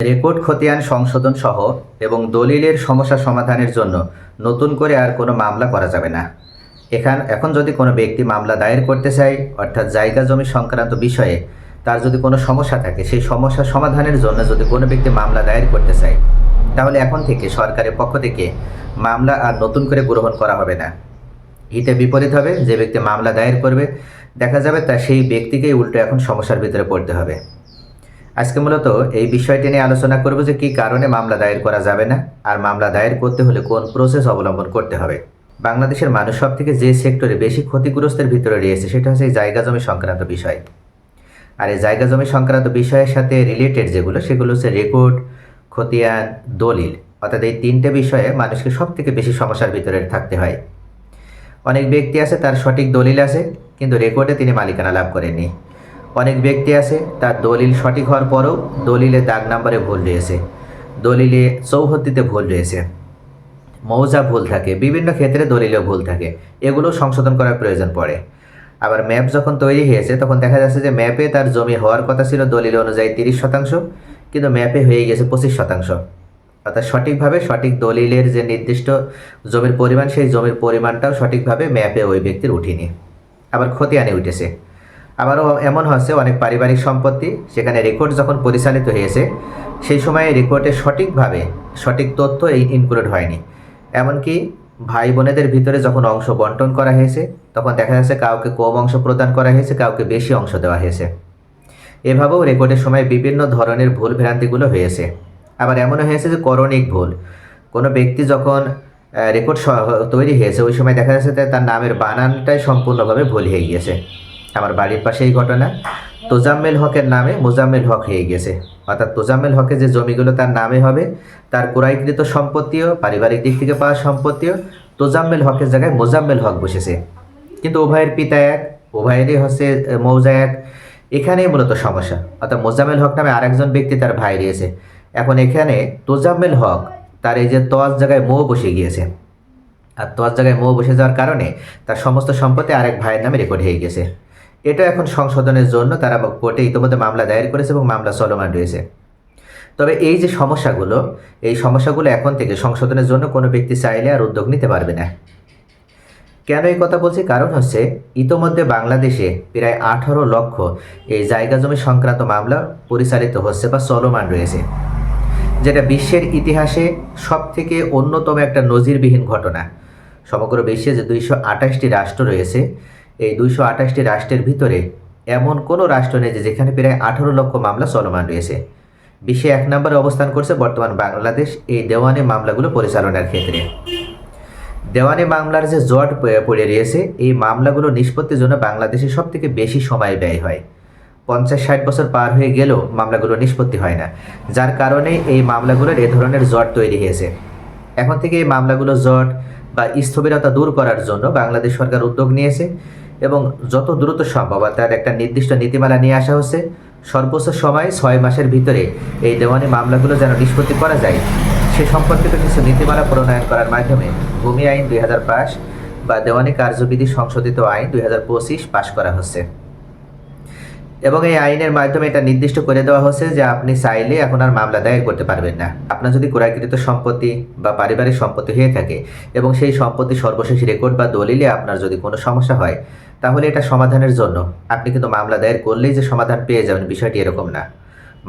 Record খতিয়ান সংশোধন সহ এবং দলিলের সমস্যা সমাধানের জন্য নতুন করে আর কোনো মামলা করা যাবে না। এখান এখন যদি কোনো ব্যক্তি মামলা দায়ের করতে চায়, অর্থাৎ জায়গা জমি সংক্রান্ত বিষয়ে তার যদি কোনো সমস্যা থাকে, সেই সমস্যা সমাধানের জন্য যদি কোনো ব্যক্তি মামলা দায়ের করতে চায়, তাহলে এখন থেকে সরকারের পক্ষ থেকে মামলা আর নতুন করে গ্রহণ করা হবে না। হিতে বিপরীত হবে, যে ব্যক্তি মামলা দায়ের করবে, দেখা যাবে তা সেই ব্যক্তিকেই উল্টো এখন সমস্যার ভিতরে পড়তে হবে। আজকে মূলত এই বিষয়টি নিয়ে আলোচনা করব যে কী কারণে মামলা দায়ের করা যাবে না আর মামলা দায়ের করতে হলে কোন প্রসেস অবলম্বন করতে হবে। বাংলাদেশের মানুষ সব থেকে যে সেক্টরে বেশি ক্ষতিগ্রস্তের ভিতরে রয়েছে সেটা হচ্ছে এই জায়গা জমি সংক্রান্ত বিষয়। আর এই জায়গা জমি সংক্রান্ত বিষয়ের সাথে রিলেটেড যেগুলো, সেগুলো হচ্ছে রেকর্ড খতিয়ান, দলিল। অর্থাৎ এই তিনটে বিষয়ে মানুষকে সব থেকে বেশি সমস্যার ভিতরে থাকতে হয়। অনেক ব্যক্তি আছে, তার সঠিক দলিল আছে, কিন্তু রেকর্ডে তিনি মালিকানা লাভ করেননি। অনেক ব্যক্তি আছে, তার দলিল সঠিক হওয়ার পরেও দলিলে দাগ নাম্বারে ভুল রয়েছে। দলিলে চৌহদ্দিতে ভুল রয়েছে। মৌজা ভুল থাকে, বিভিন্ন ক্ষেত্রে দলিলেও ভুল থাকে। এগুলো সংশোধন করার প্রয়োজন পড়ে। আবার ম্যাপ যখন তৈরি হয়েছে, তখন দেখা যাচ্ছে যে ম্যাপে তার জমি হওয়ার কথা ছিল দলিল অনুযায়ী তিরিশ শতাংশ, কিন্তু ম্যাপে হয়ে গেছে পঁচিশ শতাংশ। অর্থাৎ সঠিকভাবে সঠিক দলিলের যে নির্দিষ্ট জমির পরিমাণ, সেই জমির পরিমাণটাও সঠিকভাবে ম্যাপে ওই ব্যক্তির উঠিনি। আবার খতিয়ানে উঠেছে। আবারও এমন হচ্ছে অনেক পারিবারিক সম্পত্তি সেখানে রেকর্ড যখন পরিচালিত হয়েছে, সেই সময়ে রেকর্ডে সঠিকভাবে সঠিক তথ্য এই ইনক্লুড হয়নি। এমনকি ভাই বোনেদের ভিতরে যখন অংশ বন্টন করা হয়েছে, তখন দেখা যাচ্ছে কাউকে কম অংশ প্রদান করা হয়েছে, কাউকে বেশি অংশ দেওয়া হয়েছে। এভাবেও রেকর্ডের সময় বিভিন্ন ধরনের ভুল ভ্রান্তিগুলো হয়েছে। আবার এমনও হয়েছে যে করণিক ভুল। কোনো ব্যক্তি যখন রেকর্ড তৈরি হয়েছে, ওই সময় দেখা যাচ্ছে তার নামের বানানটাই সম্পূর্ণভাবে ভুল হয়ে গিয়েছে। আমার বাড়ির পাশে এই ঘটনা। তোজাম্মেল হকের নামে মোজাম্মেল হক হয়ে গেছে। অর্থাৎ তোজাম্মেল হকের যে জমিগুলো তার নামে হবে, তার ক্রয়কৃত সম্পত্তিও, পারিবারিক দিক থেকে পাওয়া সম্পত্তিও তোজাম্মেল হকের জায়গায় মোজাম্মেল হক বসেছে। কিন্তু উভয়ের পিতা এক, উভয়েরই হচ্ছে মৌজা এক। এখানেই মূলত সমস্যা। অর্থাৎ মোজাম্মেল হক নামে আরেকজন ব্যক্তি তার ভাই রয়েছে। এখন এখানে তোজাম্মেল হক তার এই যে তোয়াজ জায়গায় মৌ বসে গিয়েছে। আর তোয়ার জায়গায় মৌ বসে যাওয়ার কারণে তার সমস্ত সম্পত্তি আরেক ভাইয়ের নামে রেকর্ড হয়ে গেছে। এটা এখন সংশোধনের জন্য তারা কোর্টে ইতিমধ্যে মামলা দায়ের করেছে এবং মামলা চলমান রয়েছে। তবে এই যে সমস্যাগুলো, এই সমস্যাগুলো এখন থেকে সংশোধনের জন্য কোনো ব্যক্তি চাইলে আর উদ্যোগ নিতে পারবে না। কেন এই কথা বলছি? কারণ হচ্ছে ইতোমধ্যে বাংলাদেশে প্রায় আঠারো লক্ষ এই জায়গা জমি সংক্রান্ত মামলা পরিচালিত হচ্ছে বা চলমান রয়েছে, যেটা বিশ্বের ইতিহাসে সব থেকে অন্যতম একটা নজিরবিহীন ঘটনা। সমগ্র বিশ্বে যে দুইশো আঠাশটি রাষ্ট্র রয়েছে এই দুইশো আঠাশটি রাষ্ট্রের ভিতরে এমন কোনো রাষ্ট্র নেই যেখানে প্রায় আঠারো লক্ষ মামলা চলমান রয়েছে। বিশ্বে এক নম্বরে অবস্থান করছে বর্তমান বাংলাদেশ এই দেওয়ানি মামলাগুলো পরিচালনার ক্ষেত্রে। দেওয়ানি মামলার যে জট পড়ে রয়েছে, এই মামলাগুলো নিষ্পত্তির জন্য বাংলাদেশে সব থেকে বেশি সময় ব্যয় হয়। পঞ্চাশ ষাট বছর পার হয়ে গেলেও মামলাগুলো নিষ্পত্তি হয় না, যার কারণে এই মামলাগুলোর এ ধরনের জট তৈরি হয়েছে। এখন থেকে এই মামলাগুলো জট বা স্থবিরতা দূর করার জন্য বাংলাদেশ সরকার উদ্যোগ নিয়েছে। এবং যত দ্রুত সম্ভব তার একটা নির্দিষ্ট নীতিমালা নিয়ে আসা হচ্ছে সর্বোচ্চ সময় ছয় মাসের ভিতরে এই দেওয়ানি মামলাগুলো যেন নিষ্পত্তি করা যায়, সে সম্পর্কিত কিছু নীতিমালা প্রণয়ন করার মাধ্যমে ভূমি আইন দুই বা দেওয়ানি কার্যবিধি সংশোধিত আইন দুই হাজার পঁচিশ পাশ করা হচ্ছে। এবং এই আইনের মাধ্যমে এটা নির্দিষ্ট করে দেওয়া হচ্ছে যে আপনি চাইলে এখন আর মামলা দায়ের করতে পারবেন না। আপনার যদি ক্রয়কৃত সম্পত্তি বা পারিবারিক সম্পত্তি হয়ে থাকে এবং সেই সম্পত্তি সর্বশেষ রেকর্ড বা দলিলে আপনার যদি কোনো সমস্যা হয়, তাহলে এটা সমাধানের জন্য। আপনি কিন্তু মামলা দায়ের করলেই যে সমাধান পেয়ে যাবেন, বিষয়টি এরকম না।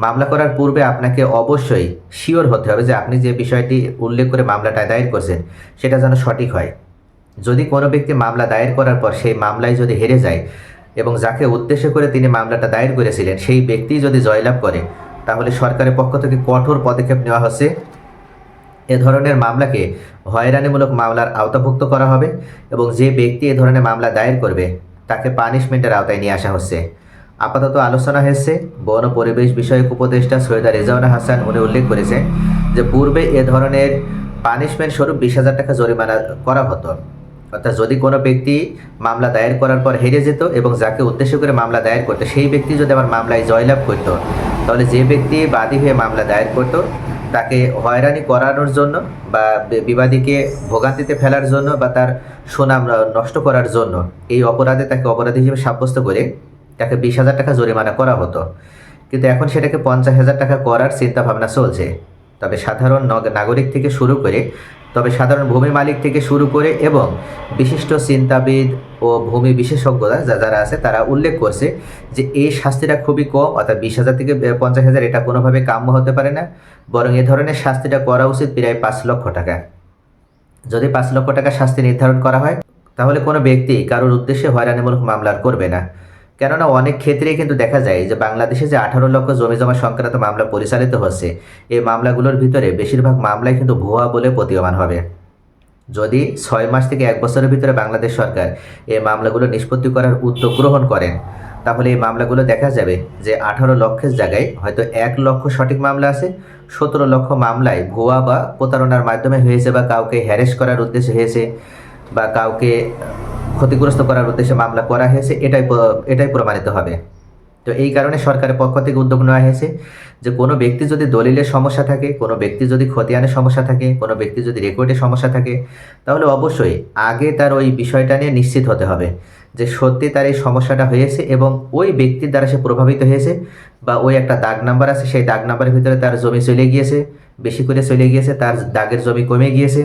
মামলা করার পূর্বে আপনাকে অবশ্যই শিওর হতে হবে যে আপনি যে বিষয়টি উল্লেখ করে মামলাটা দায়ের করছেন, সেটা যেন সঠিক হয়। যদি কোনো ব্যক্তি মামলা দায়ের করার পর সেই মামলায় যদি হেরে যায় এবং যাকে উদ্দেশ্য করে তিনি মামলাটা দায়ের করেছিলেন, সেই ব্যক্তি যদি জয়লাভ করে, তাহলে সরকারের পক্ষ থেকে কঠোর পদক্ষেপ নেওয়া হচ্ছে। এ ধরনের মামলাকে হয়রানিমূলক মামলার আওতাভুক্ত করা হবে এবং যে ব্যক্তি এ ধরনের মামলা দায়ের করবে, তাকে পানিশমেন্টের আওতায় নিয়ে আসা হচ্ছে। আপাতত আলোচনা হয়েছে। বন পরিবেশ বিষয়ক উপদেষ্টা সৈয়দা রেজাউনা হাসান উনি উল্লেখ করেছেন যে, পূর্বে এ ধরনের পানিশমেন্ট স্বরূপ বিশ হাজার টাকা জরিমানা করা হতো। অর্থাৎ যদি কোনো ব্যক্তি মামলা দায়ের করার পর হেরে যেত এবং যাকে উদ্দেশ্য করে মামলা দায়ের করতো, সেই ব্যক্তি যদি আবার মামলায় জয়লাভ করতো, তাহলে যে ব্যক্তি বাদী হয়ে মামলা দায়ের করতো, তাকে হয়রানি করানোর জন্য বা বিবাদীকে ভোগান্তিতে ফেলার জন্য বা তার সুনাম নষ্ট করার জন্য এই অপরাধে তাকে অপরাধী হিসেবে সাব্যস্ত করে তাকে বিশ হাজার টাকা জরিমানা করা হতো। কিন্তু এখন সেটাকে পঞ্চাশ হাজার টাকা করার চিন্তা ভাবনা চলছে। তবে সাধারণ নগ- নাগরিক থেকে শুরু করে তবে সাধারণ ভূমি মালিক থেকে শুরু করে এবং বিশিষ্ট চিন্তাবিদ ও ভূমি বিশেষজ্ঞরা যা যারা আছে তারা উল্লেখ করছে যে এই শাস্তিটা খুবই কম, অর্থাৎ বিশ হাজার থেকে পঞ্চাশ হাজার এটা কোনোভাবে কাম্য হতে পারে না। বরং এ ধরনের শাস্তিটা করা উচিত প্রায় পাঁচ লক্ষ টাকা। যদি পাঁচ লক্ষ টাকা শাস্তি নির্ধারণ করা হয়, তাহলে কোনো ব্যক্তি কারোর উদ্দেশ্যে হয়রানিমূলক মামলা করবে না। কেননা অনেক ক্ষেত্রেই কিন্তু দেখা যায় যে বাংলাদেশে যে আঠারো লক্ষ জমি জমা সংক্রান্ত মামলা পরিচালিত হচ্ছে, এই মামলাগুলোর ভিতরে বেশিরভাগ মামলাই কিন্তু ভুয়া বলে প্রতীয়মান হবে। যদি ছয় মাস থেকে এক বছরের ভিতরে বাংলাদেশ সরকার এই মামলাগুলো নিষ্পত্তি করার উদ্যোগ গ্রহণ করেন, তাহলে এই মামলাগুলো দেখা যাবে যে আঠারো লক্ষের জায়গায় হয়তো এক লক্ষ সঠিক মামলা আছে, সতেরো লক্ষ মামলায় ভুয়া বা প্রতারণার মাধ্যমে হয়েছে বা কাউকে হ্যারেস করার উদ্দেশ্যে হয়েছে বা কাউকে ক্ষতিগ্রস্ত করার উদ্দেশ্যে মামলা করা হয়েছে, এটাই এটাই প্রমাণিত হবে। তো এই কারণে সরকারের পক্ষ থেকে উদ্যোগ নেওয়া হয়েছে যে কোনো ব্যক্তি যদি দলিলের সমস্যা থাকে, কোনো ব্যক্তি যদি খতিয়ানের সমস্যা থাকে, কোনো ব্যক্তি যদি রেকর্ডের সমস্যা থাকে, তাহলে অবশ্যই আগে তার ওই বিষয়টা নিয়ে নিশ্চিত হতে হবে যে সত্যি তার এই সমস্যাটা হয়েছে এবং ওই ব্যক্তির দ্বারা সে প্রভাবিত হয়েছে বা ওই একটা দাগ নাম্বার আছে, সেই দাগ নাম্বারের ভিতরে তার জমি চলে গিয়েছে, বেশি করে চলে গিয়েছে, তার দাগের জমি কমে গিয়েছে।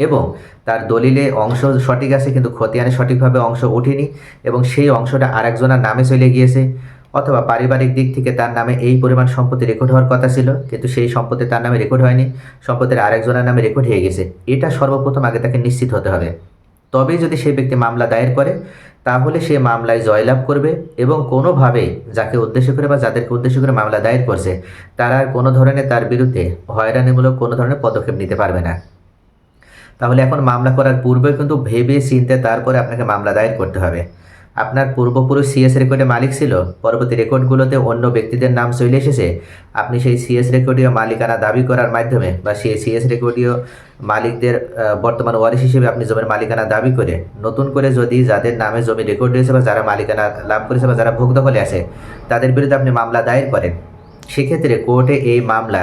এবং তার দলিলে অংশ সঠিক আছে, কিন্তু খতিয়ানে সঠিকভাবে অংশ ওঠেনি এবং সেই অংশটা আরেকজনের নামে চলে গিয়েছে। অথবা পারিবারিক দিক থেকে তার নামে এই পরিমাণ সম্পত্তি রেকর্ড হওয়ার কথা ছিল, কিন্তু সেই সম্পত্তি তার নামে রেকর্ড হয়নি, সম্পত্তির আরেকজনের নামে রেকর্ড হয়ে গেছে। এটা সর্বপ্রথম আগে তাকে নিশ্চিত হতে হবে। তবেই যদি সেই ব্যক্তি মামলা দায়ের করে, তাহলে সে মামলায় জয়লাভ করবে এবং কোনোভাবে যাকে উদ্দেশ্য করে বা যাদেরকে উদ্দেশ্য করে মামলা দায়ের করছে, তারা আর কোনো ধরনের তার বিরুদ্ধে হয়রানিমূলক কোনো ধরনের পদক্ষেপ নিতে পারবে না। তাহলে এখন মামলা করার পূর্বে কিন্তু ভেবে চিনতে তারপরে আপনাকে মামলা দায়ের করতে হবে। আপনার পূর্বপুরুষ সিএস রেকর্ডে মালিক ছিল। পরবর্তী রেকর্ডগুলোতে অন্য ব্যক্তিদের নাম চলে এসেছে। আপনি সেই সিএস রেকর্ডীয় মালিকানা দাবি করার মাধ্যমে বা সেই সিএস রেকর্ডীয় মালিকদের বর্তমান ওয়ারিশ হিসেবে আপনি জমির মালিকানা দাবি করে, নতুন করে যদি যাদের নামে জমি রেকর্ড রয়েছে বা যারা মালিকানা লাভ করেছে বা যারা ভোগ দখলে আছে, তাদের বিরুদ্ধে আপনি মামলা দায়ের করেন। সেক্ষেত্রে কোর্টে এই মামলা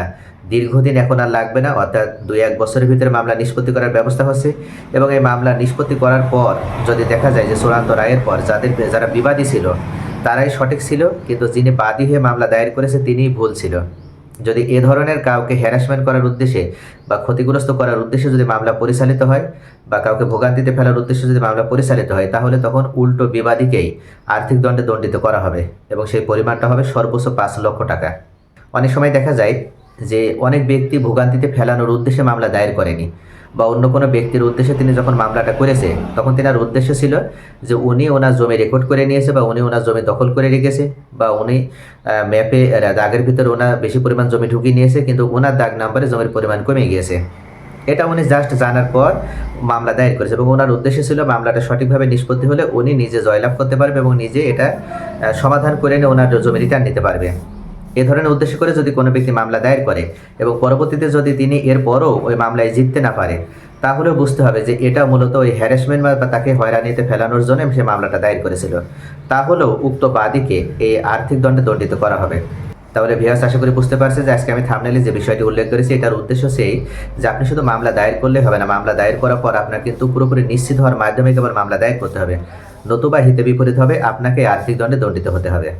দীর্ঘদিন এখন আর লাগবে না, অর্থাৎ দুই এক বছরের ভিতরে মামলা নিষ্পত্তি করার ব্যবস্থা হচ্ছে এবং এই মামলা নিষ্পত্তি করার পর যদি দেখা যায় যে চূড়ান্ত রায়ের পর যাদের যারা বিবাদী ছিল, তারাই সঠিক ছিল, কিন্তু যিনি বাদী হয়ে মামলা দায়ের করেছে তিনিই ভুল ছিল। যদি এ ধরনের কাউকে হ্যারাসমেন্ট করার উদ্দেশ্যে বা ক্ষতিগ্রস্ত করার উদ্দেশ্যে যদি মামলা পরিচালিত হয় বা কাউকে ভোগান্তিতে ফেলার উদ্দেশ্যে যদি মামলা পরিচালিত হয়, তাহলে তখন উল্টো বিবাদীকেই আর্থিক দণ্ডে দণ্ডিত করা হবে এবং সেই পরিমাণটা হবে সর্বোচ্চ পাঁচ লক্ষ টাকা। অনেক সময় দেখা যায় যে অনেক ব্যক্তি ভোগান্তিতে ফেলানোর উদ্দেশ্যে মামলা দায়ের করেনি বা অন্য কোনো ব্যক্তির উদ্দেশ্যে তিনি যখন মামলাটা করেছে, তখন তেনার উদ্দেশ্য ছিল যে উনি ওনার জমি রেকর্ড করে নিয়েছে বা উনি ওনার জমি দখল করে রেখেছে বা উনি ম্যাপে দাগের ভিতরে ওনার বেশি পরিমাণ জমি ঢুকিয়ে নিয়েছে কিন্তু ওনার দাগ নাম্বারে জমির পরিমাণ কমে গিয়েছে। এটা উনি জাস্ট জানার পর মামলা দায়ের করেছে এবং ওনার উদ্দেশ্য ছিল মামলাটা সঠিকভাবে নিষ্পত্তি হলে উনি নিজে জয়লাভ করতে পারবে এবং নিজে এটা সমাধান করে নিয়ে ওনার জমি রিটার্ন নিতে পারবে। এ ধরনের উদ্দেশ্য করে যদি কোনো ব্যক্তি মামলা দায়ের করে এবং পরবর্তীতে যদি তিনি এরপরও ওই মামলায় জিততে না পারে, তাহলেও বুঝতে হবে যে এটা মূলত ওই হ্যারাসমেন্ট বা তাকে হয়রানিতে ফেলানোর জন্য সে মামলাটা দায়ের করেছিল। তাহলেও উক্ত বাদীকে এই আর্থিক দণ্ডে দণ্ডিত করা হবে। তাহলে ভিয়াস আশা করি বুঝতে পারছে যে আজকে আমি থামনেলে যে বিষয়টি উল্লেখ করেছি, এটার উদ্দেশ্য সেই যে আপনি শুধু মামলা দায়ের করলে হবে না, মামলা দায়ের করার পর আপনার কিন্তু পুরোপুরি নিশ্চিত হওয়ার মাধ্যমে কেবল মামলা দায়ের করতে হবে। নতুবা হিতে বিপরীত হবে, আপনাকে আর্থিক দণ্ডে দণ্ডিত হতে হবে।